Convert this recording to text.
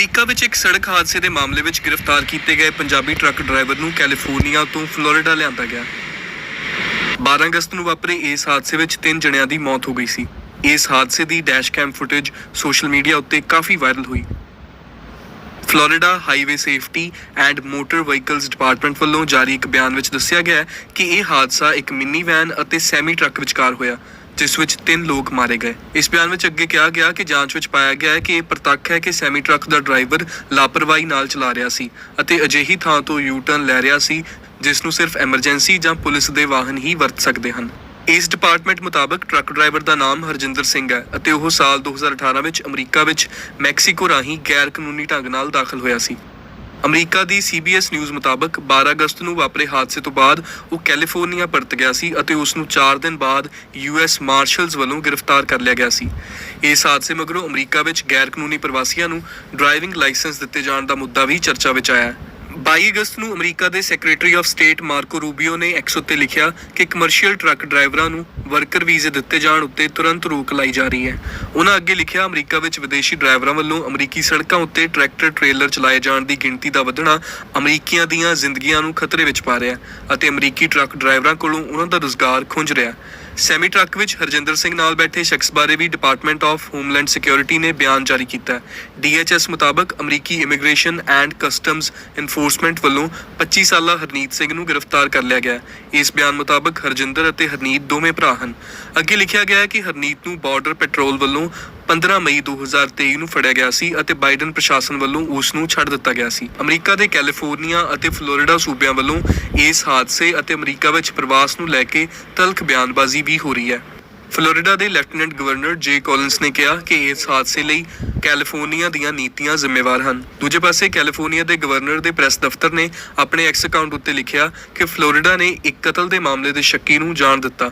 America ਵਿੱਚ ਇੱਕ ਸੜਕ ਹਾਦਸੇ ਦੇ ਮਾਮਲੇ ਵਿੱਚ ਗ੍ਰਿਫਤਾਰ ਕੀਤੇ ਗਏ ਪੰਜਾਬੀ ਟਰੱਕ ਡਰਾਈਵਰ ਨੂੰ ਕੈਲੀਫੋਰਨੀਆ ਤੋਂ ਫਲੋਰੀਡਾ ਲਿਆਂਦਾ ਗਿਆ। 12 ਅਗਸਤ ਨੂੰ ਵਾਪਰੇ ਇਸ ਹਾਦਸੇ ਵਿੱਚ ਤਿੰਨ ਜਣਿਆਂ ਦੀ ਮੌਤ ਹੋ ਗਈ ਸੀ। ਇਸ ਹਾਦਸੇ ਦੀ dash cam footage social media ਉੱਤੇ ਕਾਫੀ ਵਾਇਰਲ ਹੋਈ। Florida highway safety and motor vehicles department ਵੱਲੋਂ ਜਾਰੀ ਇੱਕ ਬਿਆਨ ਵਿੱਚ ਦੱਸਿਆ ਗਿਆ ਹੈ ਕਿ ਇਹ ਹਾਦਸਾ ਇੱਕ ਮਿੰਨੀ ਵੈਨ ਅਤੇ ਸੈਮੀ ਟਰੱਕ ਵਿਚਕਾਰ ਹੋਇਆ, ਜਿਸ ਵਿੱਚ ਤਿੰਨ ਲੋਕ ਮਾਰੇ ਗਏ। ਇਸ ਬਿਆਨ ਵਿੱਚ ਅੱਗੇ ਕਿਹਾ ਗਿਆ ਕਿ ਜਾਂਚ ਵਿੱਚ ਪਾਇਆ ਗਿਆ ਹੈ ਕਿ ਇਹ ਪ੍ਰਤੱਖ ਹੈ ਕਿ ਸੈਮੀ ਟਰੱਕ ਦਾ ਡਰਾਈਵਰ ਲਾਪਰਵਾਹੀ ਨਾਲ ਚਲਾ ਰਿਹਾ ਸੀ ਅਤੇ ਅਜਿਹੀ ਥਾਂ ਤੋਂ ਯੂ ਟਰਨ ਲੈ ਰਿਹਾ ਸੀ, ਜਿਸ ਨੂੰ ਸਿਰਫ ਐਮਰਜੈਂਸੀ ਜਾਂ ਪੁਲਿਸ ਦੇ ਵਾਹਨ ਹੀ ਵਰਤ ਸਕਦੇ ਹਨ। ਇਸ ਡਿਪਾਰਟਮੈਂਟ ਮੁਤਾਬਕ ਟਰੱਕ ਡਰਾਈਵਰ ਦਾ ਨਾਮ ਹਰਜਿੰਦਰ ਸਿੰਘ ਹੈ ਅਤੇ ਉਹ ਸਾਲ 2018 ਵਿੱਚ ਅਮਰੀਕਾ ਵਿੱਚ ਮੈਕਸੀਕੋ ਰਾਹੀਂ ਗੈਰ ਕਾਨੂੰਨੀ ਢੰਗ ਨਾਲ ਦਾਖਲ ਹੋਇਆ ਸੀ। ਅਮਰੀਕਾ ਦੀ CBS ਨਿਊਜ਼ ਮੁਤਾਬਕ 12 ਅਗਸਤ ਨੂੰ ਵਾਪਰੇ ਹਾਦਸੇ ਤੋਂ ਬਾਅਦ ਉਹ ਕੈਲੀਫੋਰਨੀਆ ਪਰਤ ਗਿਆ ਸੀ ਅਤੇ ਉਸ ਨੂੰ 4 ਦਿਨ ਬਾਅਦ US ਮਾਰਸ਼ਲਸ ਵੱਲੋਂ ਗ੍ਰਿਫਤਾਰ ਕਰ ਲਿਆ ਗਿਆ ਸੀ। ਇਸ ਹਾਦਸੇ ਮਗਰੋਂ ਅਮਰੀਕਾ ਵਿੱਚ ਗੈਰ ਕਾਨੂੰਨੀ ਪ੍ਰਵਾਸੀਆਂ ਨੂੰ ਡਰਾਈਵਿੰਗ ਲਾਇਸੈਂਸ ਦਿੱਤੇ ਜਾਣ ਦਾ ਮੁੱਦਾ ਵੀ ਚਰਚਾ ਵਿੱਚ ਆਇਆ ਹੈ। 22 ਅਗਸਤ ਨੂੰ ਅਮਰੀਕਾ ਦੇ secretary of state Marco Rubio ਨੇ ਐਕਸ ਉੱਤੇ ਲਿਖਿਆ ਕਿ ਕਮਰਸ਼ੀਅਲ ਟਰੱਕ ਡਰਾਈਵਰਾਂ ਨੂੰ ਵਰਕਰ ਵੀਜ਼ੇ ਦਿੱਤੇ ਜਾਣ ਉੱਤੇ ਤੁਰੰਤ ਰੋਕ ਲਾਈ ਜਾ ਰਹੀ ਹੈ। ਉਹਨਾਂ ਅੱਗੇ ਲਿਖਿਆ, ਅਮਰੀਕਾ ਵਿੱਚ ਵਿਦੇਸ਼ੀ ਡਰਾਈਵਰਾਂ ਵੱਲੋਂ ਅਮਰੀਕੀ ਸੜਕਾਂ ਉੱਤੇ ਟਰੈਕਟਰ ਟ੍ਰੇਲਰ ਚਲਾਏ ਜਾਣ ਦੀ ਗਿਣਤੀ ਦਾ ਵਧਣਾ ਅਮਰੀਕੀਆਂ ਦੀਆਂ ਜ਼ਿੰਦਗੀਆਂ ਨੂੰ ਖਤਰੇ ਵਿੱਚ ਪਾ ਰਿਹਾ ਹੈ ਅਤੇ ਅਮਰੀਕੀ ਟਰੱਕ ਡਰਾਈਵਰਾਂ ਕੋਲੋਂ ਉਹਨਾਂ ਦਾ ਰੁਜ਼ਗਾਰ ਖੁੰਝ ਰਿਹਾ ਹੈ। ਸੈਮੀ ਟਰੱਕ ਵਿੱਚ ਹਰਜਿੰਦਰ ਸਿੰਘ ਨਾਲ ਬੈਠੇ ਸ਼ਖਸ ਬਾਰੇ ਵੀ ਡਿਪਾਰਟਮੈਂਟ ਆਫ ਹੋਮਲੈਂਡ ਸਿਕਿਉਰਿਟੀ ਨੇ ਬਿਆਨ ਜਾਰੀ ਕੀਤਾ ਹੈ ਡੀਐਚਐਸ ਮੁਤਾਬਕ ਅਮਰੀਕੀ ਇਮੀਗ੍ਰੇਸ਼ਨ ਐਂਡ ਕਸਟਮਸ ਇਨਫੋਰਸਮੈਂਟ ਵੱਲੋਂ 25 ਸਾਲਾ ਹਰਨੀਤ ਸਿੰਘ ਨੂੰ ਗ੍ਰਿਫਤਾਰ ਕਰ ਲਿਆ ਗਿਆ ਹੈ। ਇਸ ਬਿਆਨ ਮੁਤਾਬਕ ਹਰਜਿੰਦਰ ਅਤੇ ਹਰਨੀਤ ਦੋਵੇਂ ਭਰਾ ਹਨ ਅੱਗੇ ਲਿਖਿਆ ਗਿਆ ਹੈ ਕਿ ਹਰਨੀਤ ਨੂੰ ਬਾਰਡਰ ਪੈਟਰੋਲ ਵੱਲੋਂ 15 ਮਈ 2023 ਨੂੰ ਫੜਿਆ ਗਿਆ ਸੀ ਅਤੇ ਬਾਈਡਨ ਪ੍ਰਸ਼ਾਸਨ ਵੱਲੋਂ ਉਸ ਨੂੰ ਛੱਡ ਦਿੱਤਾ ਗਿਆ ਸੀ। ਅਮਰੀਕਾ ਦੇ ਕੈਲੀਫੋਰਨੀਆ ਅਤੇ ਫਲੋਰੀਡਾ ਸੂਬਿਆਂ ਵੱਲੋਂ ਇਸ ਹਾਦਸੇ ਅਤੇ ਅਮਰੀਕਾ ਵਿੱਚ ਪ੍ਰਵਾਸ ਨੂੰ ਲੈ ਕੇ ਤਲਖ ਬਿਆਨਬਾਜ਼ੀ ਵੀ ਹੋ ਰਹੀ ਹੈ। ਫਲੋਰੀਡਾ ਦੇ ਲੈਫਟੀਨੈਂਟ ਗਵਰਨਰ ਜੇ ਕੋਲਿੰਸ ਨੇ ਕਿਹਾ ਕਿ ਇਸ ਹਾਦਸੇ ਲਈ ਕੈਲੀਫੋਰਨੀਆ ਦੀਆਂ ਨੀਤੀਆਂ ਜ਼ਿੰਮੇਵਾਰ ਹਨ। ਦੂਜੇ ਪਾਸੇ ਕੈਲੀਫੋਰਨੀਆ ਦੇ ਗਵਰਨਰ ਦੇ ਪ੍ਰੈਸ ਦਫ਼ਤਰ ਨੇ ਆਪਣੇ ਐਕਸ ਅਕਾਊਂਟ ਉੱਤੇ ਲਿਖਿਆ ਕਿ ਫਲੋਰੀਡਾ ਨੇ ਇੱਕ ਕਤਲ ਦੇ ਮਾਮਲੇ ਦੇ ਸ਼ੱਕੀ ਨੂੰ ਜਾਣ ਦਿੱਤਾ।